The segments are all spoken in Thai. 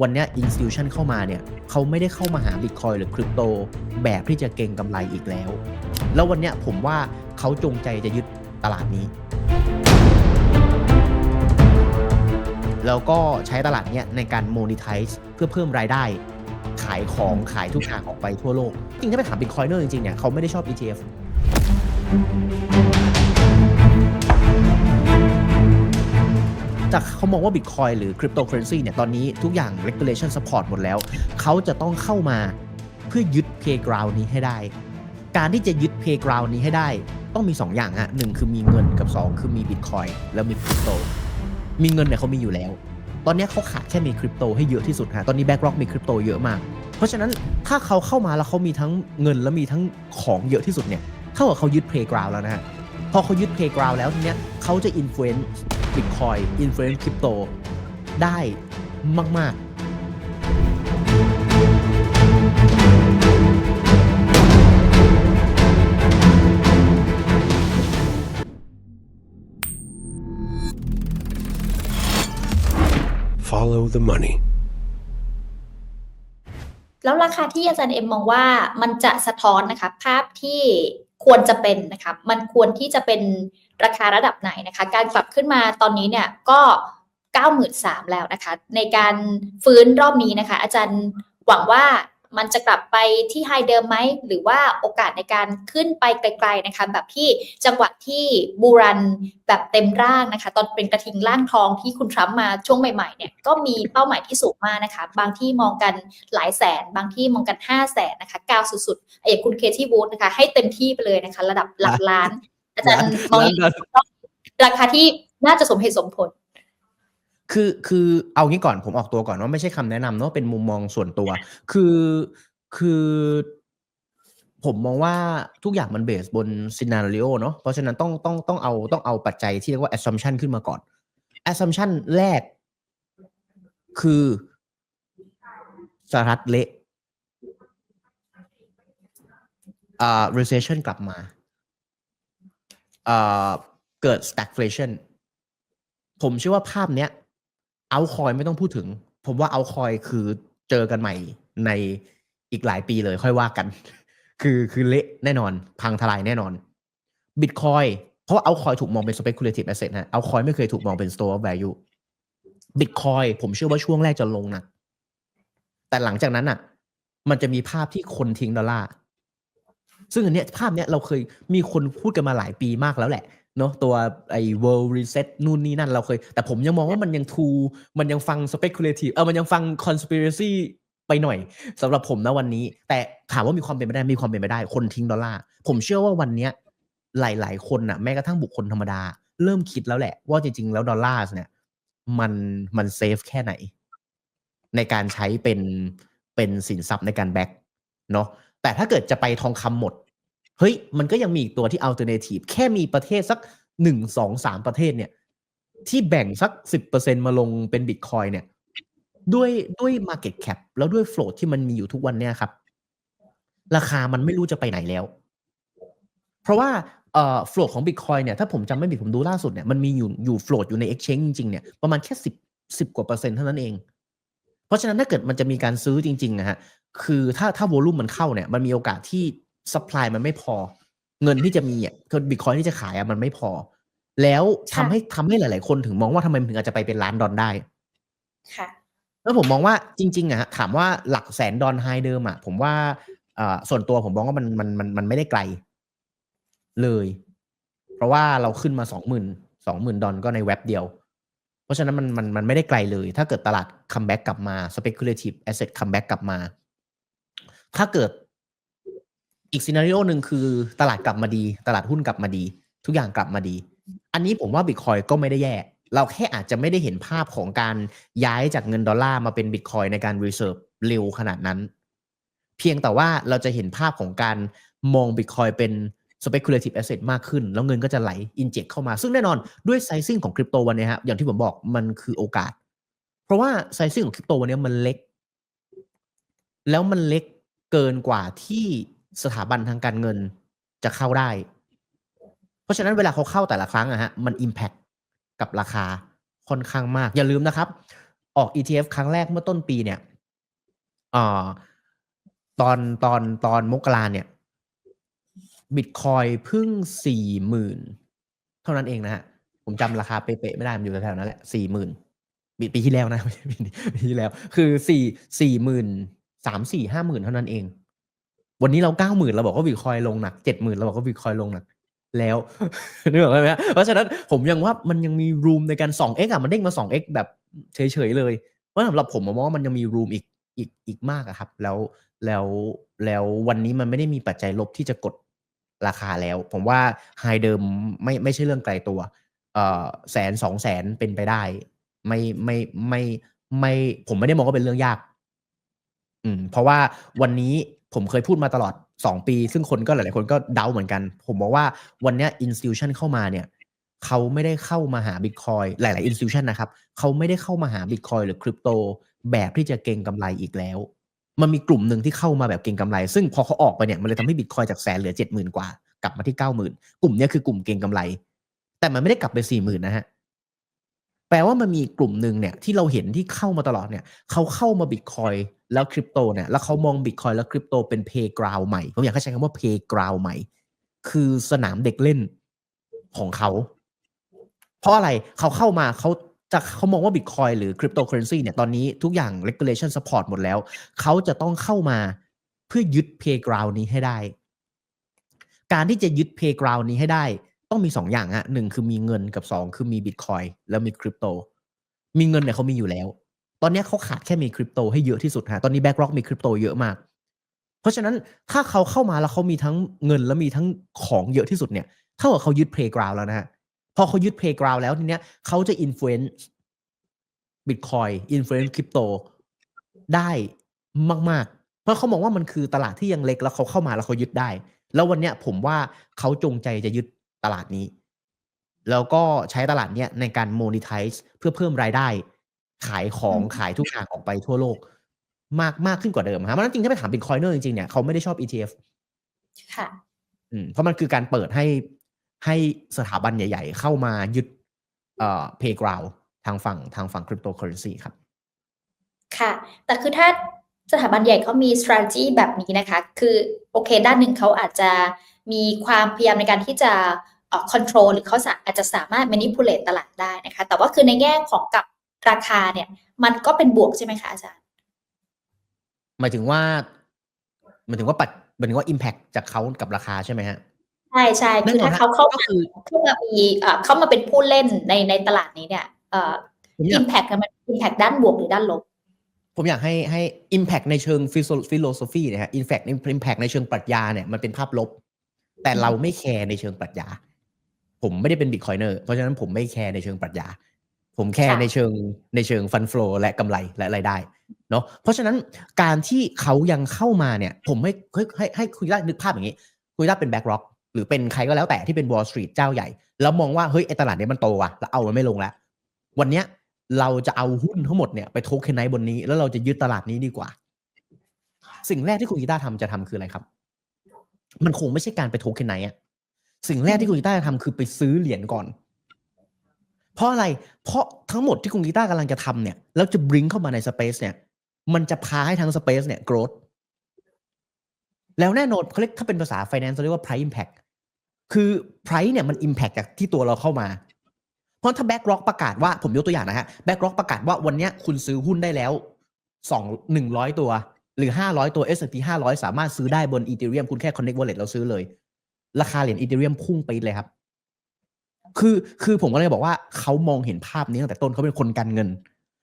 วันนี้ย institution เข้ามาเนี่ยเขาไม่ได้เข้ามาหา Bitcoin หรือคริปโตแบบที่จะเก็งกำไรอีกแล้ว แล้ววันนี้ผมว่าเขาจงใจจะยึดตลาดนี้ แล้วก็ใช้ตลาดเนี้ยในการ monetize เพื่อเพิ่มรายได้ ขายของขายทุกอย่างออกไปทั่วโลก จริงถ้าไปถาม Bitcoiner จริงๆเนี่ยเขาไม่ได้ชอบ ETF จากเขามองว่า Bitcoin หรือ Cryptocurrency เนี่ยตอนนี้ทุกอย่าง regulation support หมดแล้ว เขาจะต้องเข้ามาเพื่อยึด playground นี้ให้ได้ การที่จะยึด playground นี้ให้ได้ ต้องมี 2 อย่างฮะหนึ่งคือมีเงินกับ 2 คือมี Bitcoin แล้วมีคริปโตมีเงินเนี่ยเขามีอยู่แล้ว ตอนนี้เขาขาดแค่มีคริปโตให้เยอะที่สุดฮะตอนนี้ BlackRock มีคริปโตเยอะมาก เพราะฉะนั้นถ้าเขาเข้ามาแล้วเขามีทั้งเงินและมีทั้งของเยอะที่สุดเนี่ยเท่ากับเขายึด playground แล้วนะฮะพอเขายึด playground แล้วทีเนี้ยเขาจะ influence Bitcoin influence คริปโตได้มากๆ Follow the money. แล้วราคาที่อาจารย์เอ็มมองว่ามันจะสะท้อนนะคะภาพที่ควรจะเป็นนะคะมันควรที่จะเป็น ราคาระดับไหนนะคะ การกลับขึ้นมาตอนนี้เนี่ยก็93,000แล้วนะคะ ในการฟื้นรอบนี้นะคะ อาจารย์หวังว่ามันจะกลับไปที่ไฮเดิมไหม หรือว่าโอกาสในการขึ้นไปไกลๆนะคะ แบบที่จังหวะที่บูรันแบบเต็มร่างนะคะ ตอนเป็นกระทิงร่างทองที่คุณทรัมป์มาช่วงใหม่ๆเนี่ยก็มีเป้าหมายที่สูงมากนะคะ บางที่มองกันหลายแสน บางที่มองกัน 5 0 0แสนนะคะก้าวสุดๆอย่างคุณเคที่วูดนะคะ ให้เต็มที่ไปเลยนะคะ ระดับหลักล้าน อาจารย์มองอย่างนี้ราคาที่น่าจะสมเหตุสมผล คือคือเอางี้ก่อนผมออกตัวก่อนว่าไม่ใช่คำแนะนำเนาะเป็นมุมมองส่วนตัว คือคือผมมองว่าทุกอย่างมันเบสบนซีนารีโอเนาะเพราะฉะนั้นต้องต้องต้องเอาต้องเอาปัจจัยที่เรียกว่า assumption ขึ้นมาก่อน assumption แรก คือสหรัฐเละอ่า recession กลับมาอ่า เกิด stagflation ผมเชื่อว่าภาพเนี้ยเอาคอยไม่ต้องพูดถึง ผมว่าเอาคอยคือเจอกันใหม่ในอีกหลายปีเลยค่อยว่ากัน คือคือเละแน่นอน พังทลายแน่นอนบิตคอยเพราะว่าเอาคอยถูกมองเป็น speculative asset นะเอาคอยไม่เคยถูกมองเป็น store of value บิตคอยผมเชื่อว่าช่วงแรกจะลงหนัก แต่หลังจากนั้นอะ มันจะมีภาพที่คนทิ้งดอลลาร์ ซึ่งอันเนี้ยภาพเนี้ยเราเคยมีคนพูดกันมาหลายปีมากแล้วแหละเนอะตัวไอ้ world reset นู่นนี่นั่นเราเคย แต่ผมยังมองว่ามันยังทูมันยังฟัง speculative เออมันยังฟัง conspiracy ไปหน่อยสำหรับผมนะวันนี้ แต่ถามว่ามีความเป็นไปได้มีความเป็นไปได้ คนทิ้งดอลลาร์ผมเชื่อว่าวันเนี้ยหลาย ๆ คนน่ะแม้กระทั่งบุคคลธรรมดา เริ่มคิดแล้วแหละ ว่าจริง ๆ แล้วดอลลาร์เนี่ย มันมันเซฟแค่ไหน ในการใช้เป็นเป็นสินทรัพย์ในการแบ็กเนาะ แต่ถ้าเกิดจะไปทองคำหมด เฮ้ย มันก็ยังมีอีกตัวที่ alternative แค่มีประเทศสักหนึ่งสองสามประเทศเนี่ย ที่แบ่งสักสิบเปอร์เซ็นมาลงเป็นบิตคอยเนี่ย ด้วยด้วย market cap แล้วด้วย float ที่มันมีอยู่ทุกวันเนี่ยครับ ราคามันไม่รู้จะไปไหนแล้ว เพราะว่าเอ่อ float ของ Bitcoin เนี่ยถ้าผมจำไม่ผิดผมดูล่าสุดเนี่ยมันมีอยู่อยู่ float อยู่ใน exchange จริงๆเนี่ยประมาณแค่สิบสิบกว่าเปอร์เซ็นต์เท่านั้นเอง เพราะฉะนั้นถ้าเกิดมันจะมีการซื้อจริงๆนะฮะคือถ้าถ้า volume มันเข้าเนี่ยมันมีโอกาสที่ supply มันไม่พอ เงินที่จะมีอะคือ Bitcoin ที่จะขายอะมันไม่พอ แล้วทำค่ะให้ทำให้หลาย ๆ คนถึงมองว่าทำไมมันถึงอาจจะไปเป็นล้านดอลได้ ค่ะ แล้วผมมองว่าจริงๆอะฮะถามว่าหลักแสนดอลไฮเดิมอะผมว่าเอ่อส่วนตัวผมมองว่ามันมันมันมันไม่ได้ไกล เลย เพราะว่าเราขึ้นมาสองหมื่นสองหมื่นดอลก็ในเว็บเดียวเพ ราะฉะนั้นมันมันมันไม่ได้ไกลเลย ถ้าเกิดตลาดคัมแบ็กกลับมา speculative asset คัมแบ็กกลับมา ถ้าเกิดอีกซีนารีโอหนึ่งคือตลาดกลับมาดี ตลาดหุ้นกลับมาดี ทุกอย่างกลับมาดี อันนี้ผมว่าบิตคอยก็ไม่ได้แย่ เราแค่อาจจะไม่ได้เห็นภาพของการย้ายจากเงินดอลลาร์มาเป็นบิตคอยในการรีเซิร์ฟเร็วขนาดนั้น เพียงแต่ว่าเราจะเห็นภาพของการมองบิตคอยเป็น speculative asset มากขึ้น แล้วเงินก็จะไหล inject เข้ามา ซึ่งแน่นอนด้วย sizing ของคริปโตวันนี้ครับอย่างที่ผมบอกมันคือโอกาส เพราะว่า sizing ของคริปโตวันนี้มันเล็ก แล้วมันเล็กเกินกว่าที่สถาบันทางการเงินจะเข้าได้ เพราะฉะนั้นเวลาเขาเข้าแต่ละครั้งอะฮะมัน impact กับราคาค่อนข้างมาก อย่าลืมนะครับ ออก ETF ครั้งแรกเมื่อต้นปีเนี่ยอ่าตอนตอนตอนมกราเนี่ย บิตคอยเพิ่งสี่หมื่นเท่านั้นเองนะฮะ ผมจำราคาเป๊ะๆไม่ได้ มันอยู่แถวๆนั้นแหละสี่หมื่นปีปีที่แล้วนะปีที่แล้ว คือสี่สี่หมื่นสามสี่ห้าหมื่นเท่านั้นเอง วันนี้เราเก้าหมื่นเราบอกว่าบิตคอยลงหนักเจ็ดหมื่นเราบอกว่าบิตคอยลงหนักแล้วนึกออกไหมฮะเพราะฉะนั้นผมยังว่ามันยังมีรูมในการ 2x อะมันเด้งมา 2x แบบเฉยๆเลย เพราะสำหรับผมผมมองว่ามันยังมีรูมอีกอีกอีกมากอะครับ แล้วแล้วแล้ววันนี้มันไม่ได้มีปัจจัยลบที่จะกด ราคาแล้ว ผมว่าไฮเดิมไม่ไม่ใช่เรื่องไกลตัวเอ่อแสนสองแสนเป็นไปได้ ไม่ไม่ไม่ไม่ผมไม่ได้มองว่าเป็นเรื่องยาก อืม เพราะว่าวันนี้ผมเคยพูดมาตลอดสองปี ซึ่งคนก็หลาย ๆ คนก็เดาเหมือนกัน ผมบอกว่าวันนี้ย institution เข้ามาเนี่ยเขาไม่ได้เข้ามาหา Bitcoin หลายๆ institution นะครับเขาไม่ได้เข้ามาหา Bitcoin หรือคริปโตแบบที่จะเก็งกำไรอีกแล้ว มันมีกลุ่มหนึ่งที่เข้ามาแบบเก็งกำไร ซึ่งพอเขาออกไปเนี่ยมันเลยทำให้ Bitcoin จากแสนเหลือเจ็ดหมื่นกว่ากลับมาที่เก้าหมื่นกลุ่มนี้คือกลุ่มเก็งกำไร แต่มันไม่ได้กลับไปสี่หมื่นนะฮะแปลว่ามันมีกลุ่มหนึ่งเนี่ยที่เราเห็นที่เข้ามาตลอดเนี่ยเขาเข้ามาบิตคอยแล้วคริปโตเนี่ยแล้วเขามองบิตคอยแล้วคริปโตเป็นเพย์กราวใหม่ผมอยากให้ใช้คำว่าเพย์กราวใหม่ คือสนามเด็กเล่นของเขา เพราะอะไรเขาเข้ามาเขา จะเขามองว่าบิตคอยหรือคริปโตเคอเรนซีเนี่ยตอนนี้ทุกอย่าง regulation support หมดแล้ว เขาจะต้องเข้ามาเพื่อยึดเพย์กราวนี้ให้ได้ การที่จะยึดเพย์กราวนี้ให้ได้ ต้องมีสองอย่างฮะหนึ่งคือมีเงินกับสองคือมีบิตคอยแล้วมีคริปโตมีเงินเนี่ยเขามีอยู่แล้ว ตอนนี้เขาขาดแค่มีคริปโตให้เยอะที่สุดฮะตอนนี้แบ็กร็อกมีคริปโตเยอะมาก เพราะฉะนั้นถ้าเขาเข้ามาแล้วเขามีทั้งเงินแล้วมีทั้งของเยอะที่สุดเนี่ยเท่ากับเขายึดเพลย์กราวแล้วนะฮะ อเขายึดเพลย์กราวแล้วทีเนี้ยเขาจะอิ f ฟ u e n c e บิตคอยอิ f ฟ u e n c e คริปโตได้มาก ๆ เพราะเขามองว่ามันคือตลาดที่ยังเล็กแล้วเขาเข้ามาแล้วเขายึดได้ แล้ววันเนี้ยผมว่าเขาจงใจจะยึดตลาดนี้ แล้วก็ใช้ตลาดเนี้ยในการ monetize เพื่อเพิ่มรายได้ ขายของอืมขายทุกอย่างออกไปทั่วโลก มากมากขึ้นกว่าเดิมครับเพราะฉะนั้นจริงถ้าไปถามบิตคอยเนอร์จริงๆเนี่ยเขาไม่ได้ชอบ ETF ค่ะ อืมเพราะมันคือการเปิดให้ ให้สถาบันใหญ่ ๆ เข้ามายึดเอ่อ playground ทางฝั่งทางฝั่งคริปโตเคอเรนซีครับ ค่ะ แต่คือถ้าสถาบันใหญ่เขามี strategy แบบนี้นะคะ คือโอเค ด้านหนึ่งเขาอาจจะมีความพยายามในการที่จะเอ่อ control หรือเขาสาอาจจะสามารถ manipulate ตลาดได้นะคะ แต่ว่าคือในแง่ของกับราคาเนี่ย มันก็เป็นบวกใช่ไหมคะอาจารย์ หมายถึงว่าหมายถึงว่าปัดหมายถึงว่า impact จากเขากับราคาใช่ไหมฮะ ใช่ใช่แน่คือนอนถ้าฮะเขาเข้าก็มาคือเข้ามามีเอ่อเข้ามาเป็นผู้เล่นในในตลาดนี้เนี่ยเอ่อผมอยาก impact มัน impact ด้านบวกหรือด้านลบ ผมอยากให้ให้ impact ในเชิง philosophy นะฮะ impact impact ในเชิงปรัชญาเนี่ยมันเป็นภาพลบ แต่เราไม่แคร์ในเชิงปรัชญา ผมไม่ได้เป็นบิตคอยเนอร์เพราะฉะนั้นผมไม่แคร์ในเชิงปรัชญา ผมแคร์ค่ะในเชิงในเชิงฟันฟลอและกำไรและรายได้เนาะเพราะฉะนั้นการที่เขายังเข้ามาเนี่ย ผมให้ให้ให้ให้คุยได้นึกภาพอย่างนี้ คุยได้เป็นแบ็กร็อก หรือเป็นใครก็แล้วแต่ที่เป็น Wall Street เจ้าใหญ่ แล้วมองว่าเฮ้ยไอตลาดนี้มันโตว่ะแล้วเอามันไม่ลงแล้ว วันเนี้ยเราจะเอาหุ้นทั้งหมดเนี่ยไปโทเคนไนบนนี้ แล้วเราจะยึดตลาดนี้ดีกว่า สิ่งแรกที่คุณกีตาร์ทำจะทำคืออะไรครับ มันคงไม่ใช่การไปโทเคนไนอะสิ่งแรกที่คุณกีตาร์จะทำคือไปซื้อเหรียญก่อน เพราะอะไร เพราะทั้งหมดที่คุณกีตาร์กำลังจะทำเนี่ยแล้วจะบริงเข้ามาในสเปซเนี่ย มันจะพาให้ทั้งสเปซเนี่ย growth แล้วแน่นอนเขาเรียกถ้าเป็นภาษา finance เขาเรียกว่า price impact คือ price เนี่ยมัน impact จากที่ตัวเราเข้ามา เพราะถ้า BlackRock ประกาศว่าผมยกตัวอย่างนะฮะ BlackRock ประกาศว่าวันนี้คุณซื้อหุ้นได้แล้วสองหนึ่งร้อยตัว หรือห้าร้อยตัว S&P ห้าร้อยสามารถซื้อได้บน Ethereum คุณแค่ Connect Wallet เราซื้อเลย ราคาเหรียญ Ethereum พุ่งไปเลยครับ คือคือผมก็เลยบอกว่าเขามองเห็นภาพนี้ตั้งแต่ต้นเขาเป็นคนการเงิน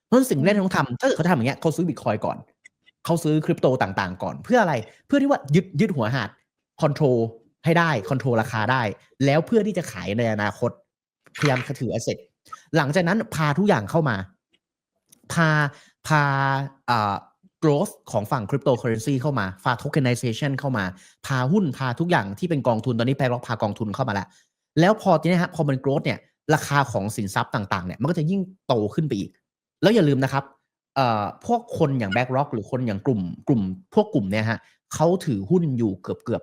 เพราะฉะนั้นสิ่งแรกที่ต้องทำถ้าเกิดเขาทำอย่างเงี้ยเขาซื้อบิตคอยก่อนเขาซื้อคริปโตต่างๆ ก่อน เพื่ออะไรเพื่อที่ว่ายึดยึดหัวหาดคอนโทรล ให้ได้คอนโทรลราคาได้ แล้วเพื่อที่จะขายในอนาคต พยายามถือ asset หลังจากนั้นพาทุกอย่างเข้ามา พาพาอ่า growth ของฝั่ง cryptocurrency เข้ามาพา tokenization เข้ามา พาหุ้นพาทุกอย่างที่เป็นกองทุนตอนนี้แพร็อกพากองทุนเข้ามาแล้ว แล้วพอทีนี้ฮะพอมัน growth เนี่ยราคาของสินทรัพย์ต่างๆเนี่ยมันก็จะยิ่งโตขึ้นไปอีก แล้วอย่าลืมนะครับเอ่อพวกคนอย่าง BlackRock หรือคนอย่างกลุ่มกลุ่ม พวกกลุ่มเนี่ยฮะเขาถือหุ้นอยู่เกือบเกือบ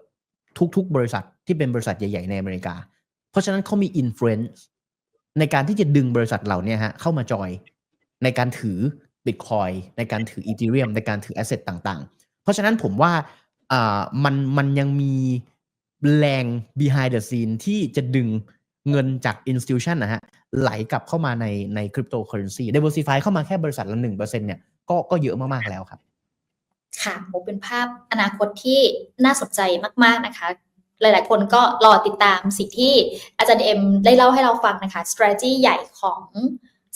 ทุกๆ บริษัทที่เป็นบริษัทใหญ่ๆในอเมริกา เพราะฉะนั้นเขามี influence ในการที่จะดึงบริษัทเหล่านี้ฮะเข้ามาจอยในการถือ Bitcoin ในการถือ Ethereum ในการถือ Asset ต่างๆ เพราะฉะนั้นผมว่าอ่ามันมันยังมีแรง behind the scene ที่จะดึงเงินจาก institution นะฮะไหลกลับเข้ามาในใน cryptocurrency diversify เข้ามาแค่บริษัทละหนึ่งเปอร์เซ็นเนี่ยก็ก็เยอะมาก ๆ แล้วครับ ค่ะโมเป็นภาพอนาคตที่น่าสนใจมากๆนะคะ หลายๆ คนก็รอติดตามสิ่งที่อาจารย์เอ็มได้เล่าให้เราฟังนะคะ strategy ใหญ่ของ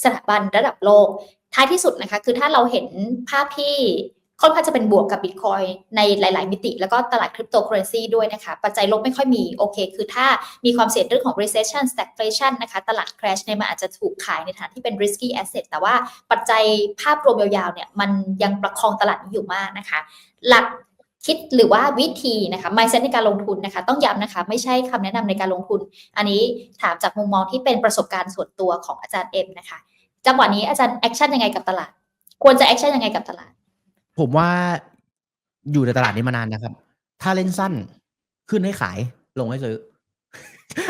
สถาบันระดับโลก ท้ายที่สุดนะคะ คือถ้าเราเห็นภาพที่ ค่อนข้างจะเป็นบวกกับ Bitcoin ในหลาย ๆ มิติ แล้วก็ตลาดคริปโตเคอเรนซีด้วยนะคะ ปัจจัยลบไม่ค่อยมี โอเค คือถ้ามีความเสี่ยงเรื่องของ recession stagflation นะคะ ตลาด crash เนี่ยมันอาจจะถูกขายในฐานที่เป็น risky asset แต่ว่าปัจจัยภาพรวมยาว ๆ เนี่ยมันยังประคองตลาดนี้อยู่มากนะคะ หลักคิดหรือว่าวิธีนะคะ mindset ในการลงทุนนะคะ ต้องย้ำนะคะ ไม่ใช่คำแนะนำในการลงทุน อันนี้ถามจากมุมมองที่เป็นประสบการณ์ส่วนตัวของอาจารย์เอ็มนะคะ จังหวะนี้อาจารย์แอคชั่นยังไงกับตลาด ควรจะแอคชั่นยังไงกับตลาด ผมว่าอยู่ในตลาดนี้มานานนะครับ ถ้าเล่นสั้นขึ้นให้ขายลงให้ซื้อ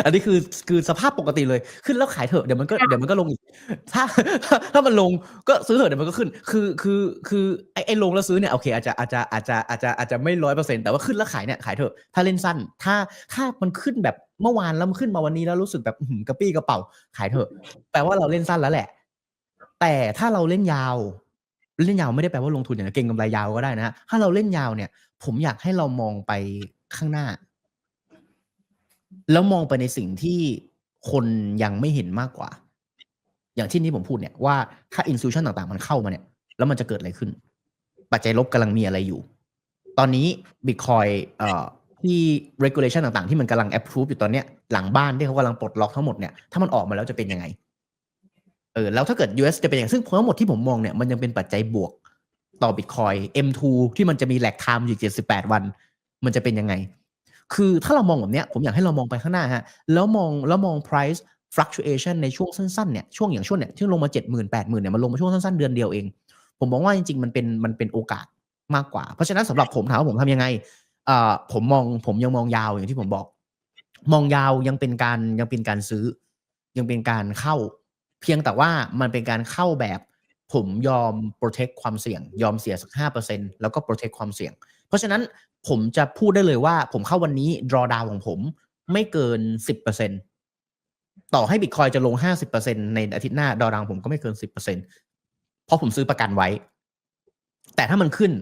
อันนี้คือคือสภาพปกติเลยขึ้นแล้วขายเถอะเดี๋ยวมันก็ค่ะเดี๋ยวมันก็ลงอีกถ้าถ้ามันลงก็ซื้อเถอะเดี๋ยวมันก็ขึ้น คือคือคือไอ้ไอ้ลงแล้วซื้อเนี่ยโอเคอาจจะอาจจะอาจจะอาจจะอาจจะไม่ร้อยเปอร์เซ็นแต่ว่าขึ้นแล้วขายเนี่ยขายเถอะถ้าเล่นสั้น ถ้าถ้ามันขึ้นแบบเมื่อวานแล้วมันขึ้นมาวันนี้แล้วรู้สึกแบบอื้อหือกระปี้กระเป๋าขายเถอะ แปลว่าเราเล่นสั้นแล้วแหละ แต่ถ้าเราเล่นยาว เล่นยาวไม่ได้แปลว่าลงทุนอย่างเก่งกำไรยาวก็ได้นะฮะถ้าเราเล่นยาวเนี่ย ผมอยากให้เรามองไปข้างหน้า แล้วมองไปในสิ่งที่คนยังไม่เห็นมากกว่า อย่างที่นี้ผมพูดเนี่ยว่าถ้าอิน t ิชันต่างๆ มันเข้ามาเนี่ย แล้วมันจะเกิดอะไรขึ้น ปัจจัยลบกำลังมีอะไรอยู่ ตอนนี้ Bitcoin เอ่อที่ regulation ต่างๆ ที่มันกำลัง approve อยู่ตอนเนี้ยหลังบ้านที่เขากำลังปลดล็อกทั้งหมดเนี่ยถ้ามันออกมาแล้วจะเป็นยังไง เออแล้วถ้าเกิด US จะเป็นอย่างซึ่งทั้งหมดที่ผมมองเนี่ยมันยังเป็นปัจจัยบวกต่อ Bitcoin M2 ที่มันจะมีแหลกไทม์อยู่ 78 วัน มันจะเป็นยังไง คือถ้าเรามองแบบเนี้ยผมอยากให้เรามองไปข้างหน้าฮะ แล้วมองแล้วมอง price fluctuation ในช่วงสั้นๆเนี่ยช่วงอย่างช่วงเนี่ยที่ลงมา7 0 0 0 0 8 0 0 0 0เนี่ยมันลงมาช่วงสั้นๆเดือนเดียวเอง ผมมองว่าจริงๆมันเป็นมันเป็นโอกาสมากกว่า เพราะฉะนั้นสำหรับผมถามว่าผมทำยังไงเอ่าผมมองผมยังมองยาวอย่างที่ผมบอก มองยาวยังเป็นการยังเป็นการซื้อ ยังเป็นการเข้า เพียงแต่ว่ามันเป็นการเข้าแบบผมยอม protect ความเสี่ยง ยอมเสียสักห้าเปอร์เซ็นแล้วก็ protect ความเสี่ยง เพราะฉะนั้นผมจะพูดได้เลยว่า ผมเข้าวันนี้ drawdown ของผมไม่เกินสิบเปอร์เซ็นต่อให้ Bitcoin จะลงห้าสิบเปอร์เซ็นในอาทิตย์หน้า drawdown ผมก็ไม่เกินสิบเปอร์เซ็นเพราะผมซื้อประกันไว้ แต่ถ้ามันขึ้น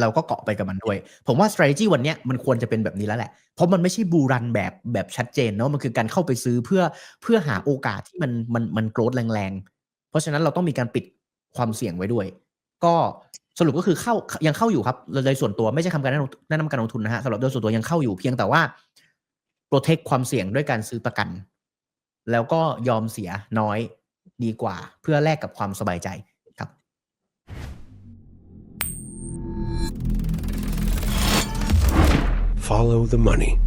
เราก็เกาะไปกับมันด้วย ผมว่า strategy วันนี้มันควรจะเป็นแบบนี้แล้วแหละ เพราะมันไม่ใช่บูรันแบบแบบชัดเจนเนาะมันคือการเข้าไปซื้อเพื่อเพื่อหาโอกาสที่มันมันมันโกรธแรงๆ เพราะฉะนั้นเราต้องมีการปิดความเสี่ยงไว้ด้วย ก็สรุปก็คือเข้ายังเข้าอยู่ครับโดยส่วนตัวไม่ใช่คำการแนะนำการลงทุนนะฮะสำหรับโดยส่วนตัวยังเข้าอยู่เพียงแต่ว่า protect ความเสี่ยงด้วยการซื้อประกัน แล้วก็ยอมเสียน้อยดีกว่า เพื่อแลกกับความสบายใจ Follow the money.